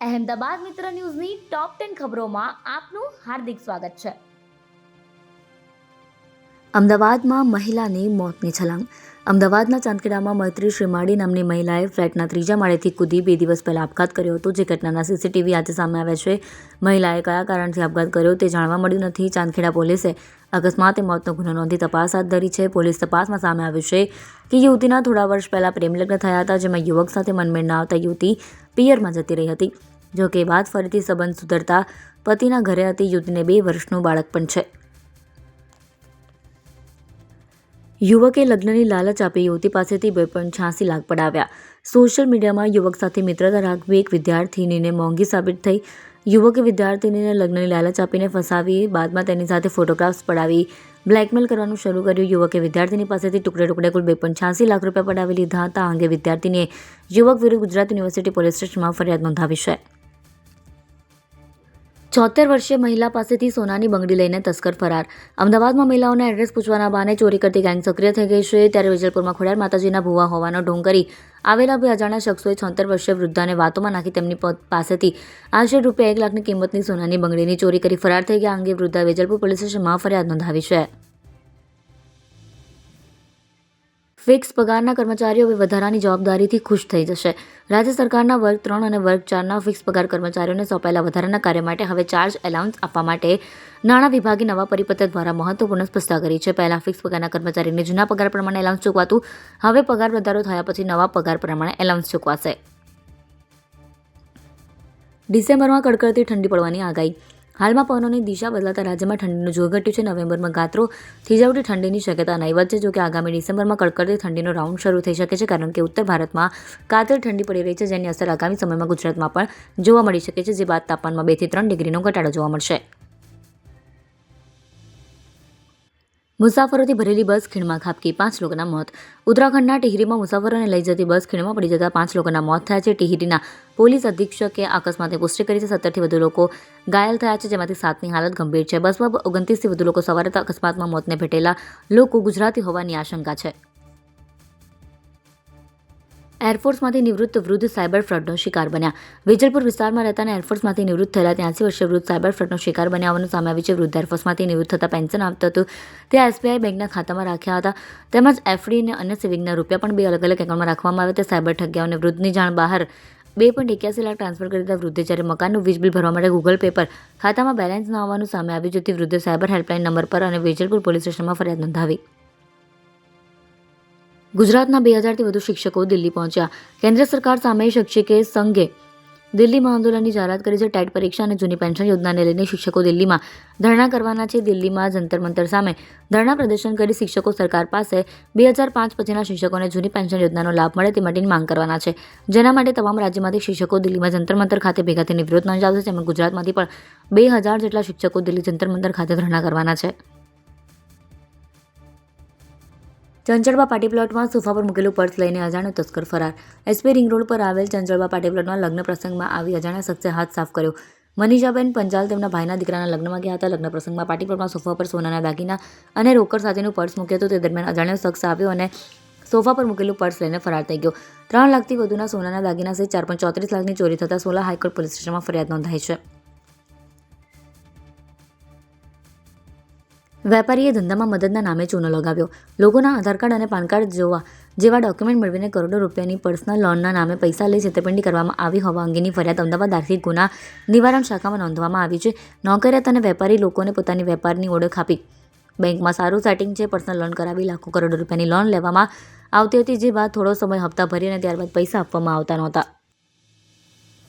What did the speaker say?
અહેમદાબાદ મિત્ર ન્યૂઝની top ten ખબરોમાં આપનું હાર્દિક સ્વાગત છે. અમદાવાદમાં મહિલાની મોતની છલાંગ. અમદાવાદના ચાંદખેડામાં મૈત્રી શ્રીમાળી નામની મહિલાએ ફ્લેટના ત્રીજા માળેથી કૂદી બે દિવસ પહેલા આપઘાત કર્યો હતો, જે ઘટનાના સીસીટીવી આજે સામે આવ્યા છે. મહિલાએ કયા કારણથી આપઘાત કર્યો તે જાણવા મળ્યું નથી. ચાંદખેડા પોલીસે અકસ્માતે મોતનો ગુનો નોંધી તપાસ હાથ ધરી છે. પોલીસ તપાસમાં સામે આવ્યું છે કે યુવતીના થોડા વર્ષ પહેલા પ્રેમલગ્ન થયા હતા, જેમાં યુવક સાથે મનમેળ ના આવતા યુવતી પિયરમાં જતી રહી હતી. જો કે બાદ ફરીથી સંબંધ સુધરતા પતિના ઘરે હતી. યુવતીને બે વર્ષનું બાળક પણ છે. યુવકે લગ્નની લાલચ આપી યુવતી પાસેથી બે પોઈન્ટ છ્યાસી લાખ પડાવ્યા. સોશિયલ મીડિયામાં યુવક સાથે મિત્રતા રાખવી એક વિદ્યાર્થીનીને મોંઘી સાબિત થઈ યુવકે વિદ્યાર્થીનીને લગ્નની લાલચ આપીને ફસાવી, બાદમાં તેની સાથે ફોટોગ્રાફ્સ પડાવી, બ્લેકમેલ કરવાનું શરૂ કર્યું. યુવકે વિદ્યાર્થીની પાસેથી ટુકડે ટુકડે કુલ બે પોઈન્ટ લાખ રૂપિયા પડાવી લીધા હતા. આ અંગે વિદ્યાર્થીને યુવક વિરુદ્ધ ગુજરાત યુનિવર્સિટી પોલીસ સ્ટેશનમાં ફરિયાદ નોંધાવી છે. છોતેર વર્ષીય મહિલા પાસેથી સોનાની બંગડી લઈને તસ્કર ફરાર. અમદાવાદમાં મહિલાઓના એડ્રેસ પૂછવાના બહાને ચોરી કરતી ગેંગ સક્રિય થઈ ગઈ છે. ત્યારે વિજલપુરમાં ખોડિયાર માતાજીના ભુવા હોવાનો ઢોંગ કરી આવેલા બે અજાણ્યા શખ્સોએ છોતેર વર્ષીય વૃદ્ધાને વાતોમાં નાખી તેમની પાસેથી. આશરે રૂપિયા એક લાખની કિંમતની સોનાની બંગડીની ચોરી કરી ફરાર થઈ ગયા અંગે વૃદ્ધા વેજલપુર પોલીસ સ્ટેશનમાં ફરિયાદ નોંધાવી છે. ફિક્સ પગારના કર્મચારીઓ હવે વધારાની જવાબદારીથી ખુશ થઈ જશે. રાજ્ય સરકારના વર્ગ ત્રણ અને વર્ગ ચારના ફિક્સ પગાર કર્મચારીઓને સોંપાયેલા વધારાના કાર્ય માટે હવે ચાર્જ એલાઉન્સ આપવા માટે નાણાં વિભાગે નવા પરિપત્ર દ્વારા મહત્વપૂર્ણ સ્પષ્ટતા કરી છે. પહેલા ફિક્સ પગારના કર્મચારીને જૂના પગાર પ્રમાણે એલાઉન્સ ચૂકવાતું, હવે પગાર વધારો થયા પછી નવા પગાર પ્રમાણે એલાઉન્સ ચૂકવાશે. ડિસેમ્બરમાં કડકડતી ઠંડી પડવાની આગાહી હાલમાં પવનોની દિશા બદલાતા રાજ્યમાં ઠંડીનું જોર ઘટ્યું છે. નવેમ્બરમાં ગાત્રો થીજાવટી ઠંડીની શક્યતા નહીવત છે જોકે આગામી ડિસેમ્બરમાં કડકડતી ઠંડીનો રાઉન્ડ શરૂ થઈ શકે છે, કારણ કે ઉત્તર ભારતમાં કાતિલ ઠંડી પડી રહી છે, જેની અસર આગામી સમયમાં ગુજરાતમાં પણ જોવા મળી શકે છે, જે બાદ તાપમાનમાં બેથી ત્રણ ડિગ્રીનો ઘટાડો જોવા મળશે. મુસાફરોથી ભરેલી બસ ખીણમાં ખાબકી, પાંચ લોકોના મોત. ઉત્તરાખંડના ટિહરીમાં મુસાફરોને લઈ જતી બસ ખીણમાં પડી જતા પાંચ લોકોના મોત થયા છે. ટિહરીના પોલીસ અધિક્ષકે અકસ્માતે પુષ્ટિ કરી છે. સત્તરથી વધુ લોકો ઘાયલ થયા છે, જેમાંથી સાતની હાલત ગંભીર છે. બસમાં ઓગણત્રીસથી વધુ લોકો સવારે અકસ્માતમાં મોતને ભેટેલા લોકો ગુજરાતી હોવાની આશંકા છે. એરફોર્સમાંથી નિવૃત્ત વૃદ્ધ સાયબર ફ્રોડનો શિકાર બન્યા. વેજલપુર વિસ્તારમાં રહેતા અને એરફોર્સમાંથી નિવૃત્ત થયેલા ત્યાંસી વર્ષીય વૃદ્ધ સાયબર ફ્રોડનો શિકાર બન્યા. હોવાનું સામે આવ્યું છે, વૃદ્ધ એરફોર્સમાંથી નિવૃત્ત થતાં પેન્શન આપતું હતું. તે એસબીઆઈ બેંકના ખાતામાં રાખ્યા હતા. તેમજ એફડી અને અન્ય સેવિંગના રૂપિયા પણ બે અલગ અલગ એકાઉન્ટમાં રાખવામાં આવ્યા તે સાયબર ઠગ્યાઓને વૃદ્ધની જાણ બહાર બે પોઈન્ટ એક્યાસી લાખ ટ્રાન્સફર કરી દીધા વૃદ્ધે, જ્યારે મકાનનું વીજ બિલ ભરવા માટે ગૂગલ પે પર ખાતામાં બેલેન્સ ન હોવાનું સામે આવ્યું, જેથી વૃદ્ધે સાયબર હેલ્પલાઇન નંબર પર અને વેજલપુર પોલીસ સ્ટેશનમાં ફરિયાદ નોંધાવી. ગુજરાતના બે હજારથી વધુ શિક્ષકો દિલ્હી પહોંચ્યા. કેન્દ્ર સરકાર સામે શિક્ષકે સંઘે દિલ્હીમાં આંદોલનની જાહેરાત કરી છે. ટેટ પરીક્ષા અને જૂની પેન્શન યોજનાને લઈને શિક્ષકો દિલ્હીમાં ધરણા કરવાના છે. દિલ્હીમાં જંતર મંતર સામે ધરણા પ્રદર્શન કરી શિક્ષકો સરકાર પાસે બે હજાર પાંચ પછીના શિક્ષકોને જૂની પેન્શન યોજનાનો લાભ મળે તે માટેની માંગ કરવાના છે. જેના માટે તમામ રાજ્યમાંથી શિક્ષકો દિલ્હીમાં જંતર મંતર ખાતે ભેગા થઈને વિરોધ નોંધાવશે. તેમજ ગુજરાતમાંથી પણ બે હજાર જેટલા શિક્ષકો દિલ્હી જંતર મંતર ખાતે ધરણા કરવાના છે. ચંચળબા પાર્ટી પ્લોટમાં સોફા પર મૂકેલું પર્સ લઈને અજાણ્યો તસ્કર ફરાર. એસપી રિંગ રોડ પર આવેલ ચંચળબા પાટી પ્લોટમાં લગ્ન પ્રસંગમાં આવી અજાણ્યા શખ્સે હાથ સાફ કર્યો. મનીષાબેન પંચાલ તેમના ભાઈના દીકરાના લગ્નમાં ગયા હતા. લગ્ન પ્રસંગમાં પાટી પ્લોટમાં સોફા પર સોનાના દાગીના અને રોકડ સાથેનું પર્સ મૂક્યું હતું. તે દરમિયાન અજાણ્યો શખ્સ આવ્યો અને સોફા પર મૂકેલું પર્સ લઈને ફરાર થઈ ગયો. ત્રણ લાખથી વધુના સોનાના દાગીના સહિત ચાર પોઈન્ટ ચોત્રીસ લાખની ચોરી થતાં સોલા હાઈકોર્ટ પોલીસ સ્ટેશનમાં ફરિયાદ નોંધાઈ છે. વેપારીએ ધંધામાં મદદના નામે ચૂનો લગાવ્યો. લોકોના આધાર કાર્ડ અને પાન કાર્ડ જોવા જેવા ડોક્યુમેન્ટ મેળવીને કરોડો રૂપિયાની પર્સનલ લોનના નામે પૈસા લઈ છેતરપિંડી કરવામાં આવી હોવા અંગેની ફરિયાદ અમદાવાદ આર્થિક ગુના નિવારણ શાખામાં નોંધવામાં આવી છે. નોકરિયાત અને વેપારી લોકોને પોતાની વેપારની ઓળખ આપી. બેંકમાં સારું સેટિંગ છે, પર્સનલ લોન કરાવી લાખો કરોડો રૂપિયાની લોન લેવામાં આવતી હતી, જે બાદ થોડો સમય હપ્તા ભરી અને ત્યારબાદ પૈસા આપવામાં આવતા નહોતા.